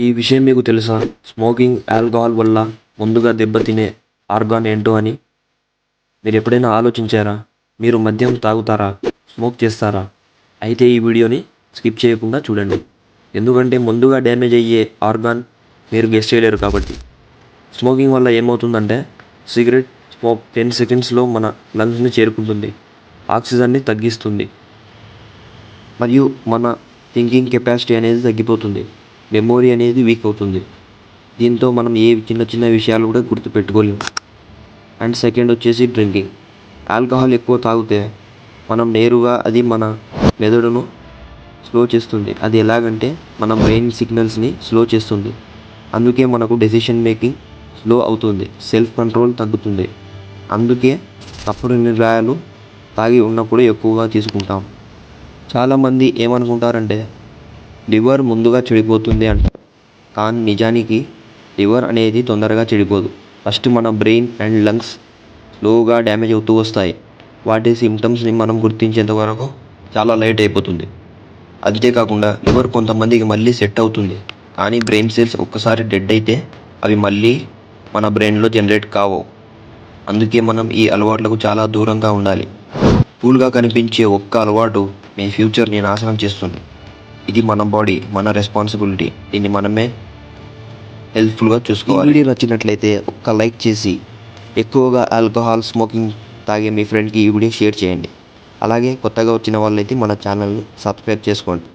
ఈ విషయం మీకు తెలుసా? స్మోకింగ్ ఆల్కహాల్ వల్ల ముందుగా దెబ్బతినే ఆర్గాన్ ఏంటో అని? మీరు ఎప్పుడైనా ఆలోచించారా? మీరు మద్యం తాగుతారా? స్మోక్ చేస్తారా? అయితే ఈ వీడియోని స్కిప్ చేయకుండా చూడండి. ఎందుకంటే ముందుగా డ్యామేజ్ అయ్యే ఆర్గాన్ మీరు గెస్ట్ చేయలేరు కాబట్టి. స్మోకింగ్ వల్ల ఏమవుతుందంటే సిగరెట్ స్మోక్ టెన్ సెకండ్స్లో మన లంగ్స్ని చేరుకుంటుంది. ఆక్సిజన్ని తగ్గిస్తుంది. మరియు మన థింకింగ్ కెపాసిటీ అనేది తగ్గిపోతుంది. మెమొరీ అనేది వీక్ అవుతుంది. దీంతో మనం ఏ చిన్న చిన్న విషయాలు కూడా గుర్తుపెట్టుకోలేము అండ్ సెకండ్ వచ్చేసి డ్రింకింగ్. ఆల్కహాల్ ఎక్కువ తాగితే మనం నేరుగా అది మన మెదడును స్లో చేస్తుంది. అది ఎలాగంటే మన బ్రెయిన్ సిగ్నల్స్ని స్లో చేస్తుంది. అందుకే మనకు డెసిషన్ మేకింగ్ స్లో అవుతుంది. సెల్ఫ్ కంట్రోల్ తగ్గుతుంది. అందుకే తప్పుడు నిర్ణయాలు తాగి ఉన్నప్పుడు ఎక్కువగా తీసుకుంటాం. చాలామంది ఏమనుకుంటారంటే లివర్ ముందుగా చెడిపోతుంది అంటారు కానీ నిజానికి లివర్ అనేది తొందరగా చెడిపోదు. ఫస్ట్ మన బ్రెయిన్ అండ్ లంగ్స్ స్లోగా డ్యామేజ్ అవుతూ వస్తాయి. వాటి సిమ్టమ్స్ని మనం గుర్తించేంత వరకు చాలా లేట్ అయిపోతుంది. అంతేకాకుండా లివర్ కొంతమందికి మళ్ళీ సెట్ అవుతుంది. కానీ బ్రెయిన్ సెల్స్ ఒక్కసారి డెడ్ అయితే అవి మళ్ళీ మన బ్రెయిన్లో జనరేట్ కావు. అందుకే మనం ఈ అలవాట్లకు చాలా దూరంగా ఉండాలి. కూల్గా కనిపించే ఒక్క అలవాటు మీ ఫ్యూచర్ని నాశనం చేస్తుంది. ఇది మన బాడీ మన రెస్పాన్సిబిలిటీ దీన్ని మనమే హెల్ప్ఫుల్గా చూసుకోవాలి. వీడియో నచ్చినట్లయితే ఒక్క లైక్ చేసి ఎక్కువగా ఆల్కహాల్ స్మోకింగ్ తాగే మీ ఫ్రెండ్కి ఈ వీడియో షేర్ చేయండి. అలాగే కొత్తగా వచ్చిన వాళ్ళైతే మన ఛానల్ని సబ్స్క్రైబ్ చేసుకోండి.